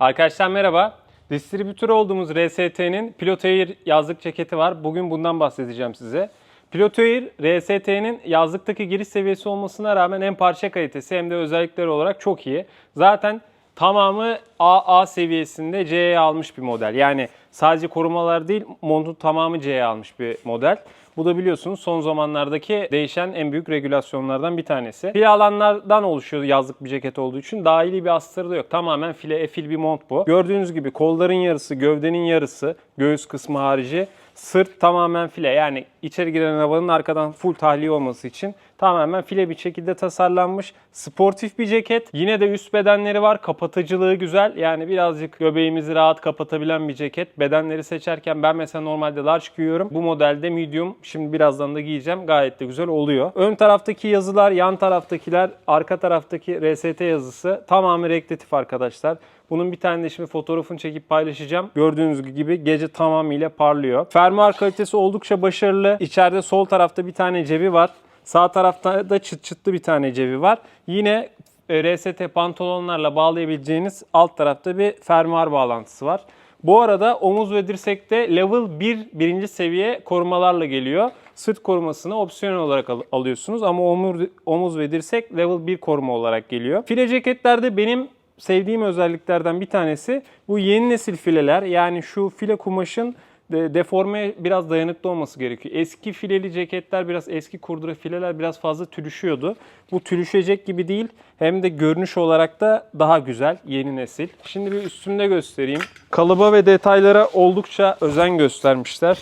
Arkadaşlar merhaba. Distribütör olduğumuz RST'nin Pilot Air yazlık ceketi var. Bugün bundan bahsedeceğim size. Pilot Air, RST'nin yazlıktaki giriş seviyesi olmasına rağmen hem parça kalitesi hem de özellikleri olarak çok iyi. Zaten tamamı AA seviyesinde C'ye almış bir model. Yani sadece korumalar değil, montun tamamı C'ye almış bir model. Bu da biliyorsunuz son zamanlardaki değişen en büyük regülasyonlardan bir tanesi. File alanlardan oluşuyor yazlık bir ceket olduğu için. Dahili bir astarı da yok. Tamamen file efil bir mont bu. Gördüğünüz gibi kolların yarısı, gövdenin yarısı, göğüs kısmı harici. Sırt tamamen file. Yani içeri giren havanın arkadan full tahliye olması için tamamen file bir şekilde tasarlanmış. Sportif bir ceket. Yine de üst bedenleri var. Kapatıcılığı güzel. Yani birazcık göbeğimizi rahat kapatabilen bir ceket. Bedenleri seçerken ben mesela normalde large giyiyorum. Bu modelde medium. Şimdi birazdan da giyeceğim. Gayet de güzel oluyor. Ön taraftaki yazılar, yan taraftakiler, arka taraftaki RST yazısı tamamı rektatif arkadaşlar. Bunun bir tane de şimdi fotoğrafını çekip paylaşacağım. Gördüğünüz gibi gece tamamıyla parlıyor. Fermuar kalitesi oldukça başarılı. İçeride sol tarafta bir tane cebi var. Sağ tarafta da çıt çıtlı bir tane cebi var. Yine e, RST pantolonlarla bağlayabileceğiniz alt tarafta bir fermuar bağlantısı var. Bu arada omuz ve dirsekte level 1 birinci seviye korumalarla geliyor. Sırt korumasını opsiyonel olarak al- alıyorsunuz ama omuz, omuz ve dirsek level 1 koruma olarak geliyor. File ceketlerde benim sevdiğim özelliklerden bir tanesi bu yeni nesil fileler. Yani şu file kumaşın de, deforme biraz dayanıklı olması gerekiyor. Eski fileli ceketler biraz eski kurdura fileler biraz fazla tülüşüyordu. Bu tülüşecek gibi değil hem de görünüş olarak da daha güzel yeni nesil. Şimdi bir üstümde göstereyim. Kalıba ve detaylara oldukça özen göstermişler.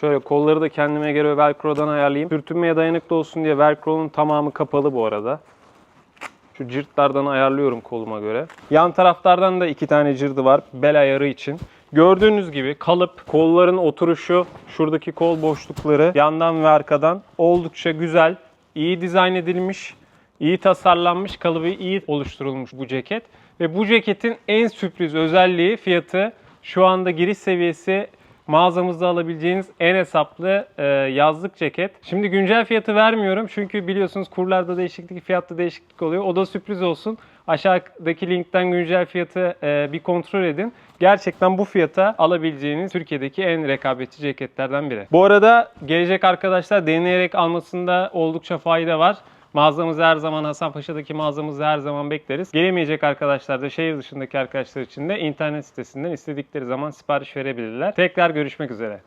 Şöyle kolları da kendime göre velcro'dan ayarlayayım. Sürtünmeye dayanıklı olsun diye velcro'nun tamamı kapalı bu arada. Şu cırtlardan ayarlıyorum koluma göre. Yan taraflardan da iki tane cırdı var bel ayarı için. Gördüğünüz gibi kalıp, kolların oturuşu, şuradaki kol boşlukları yandan ve arkadan oldukça güzel, iyi dizayn edilmiş, iyi tasarlanmış, kalıbı iyi oluşturulmuş bu ceket. Ve bu ceketin en sürpriz özelliği fiyatı şu anda giriş seviyesi mağazamızda alabileceğiniz en hesaplı e, yazlık ceket. Şimdi güncel fiyatı vermiyorum çünkü biliyorsunuz kurlarda değişiklik, fiyatta değişiklik oluyor. O da sürpriz olsun. Aşağıdaki linkten güncel fiyatı e, bir kontrol edin. Gerçekten bu fiyata alabileceğiniz Türkiye'deki en rekabetçi ceketlerden biri. Bu arada gelecek arkadaşlar deneyerek almasında oldukça fayda var. Mağazamızı her zaman Hasanpaşa'daki mağazamızı her zaman bekleriz. Gelemeyecek arkadaşlar da şehir dışındaki arkadaşlar için de internet sitesinden istedikleri zaman sipariş verebilirler. Tekrar görüşmek üzere.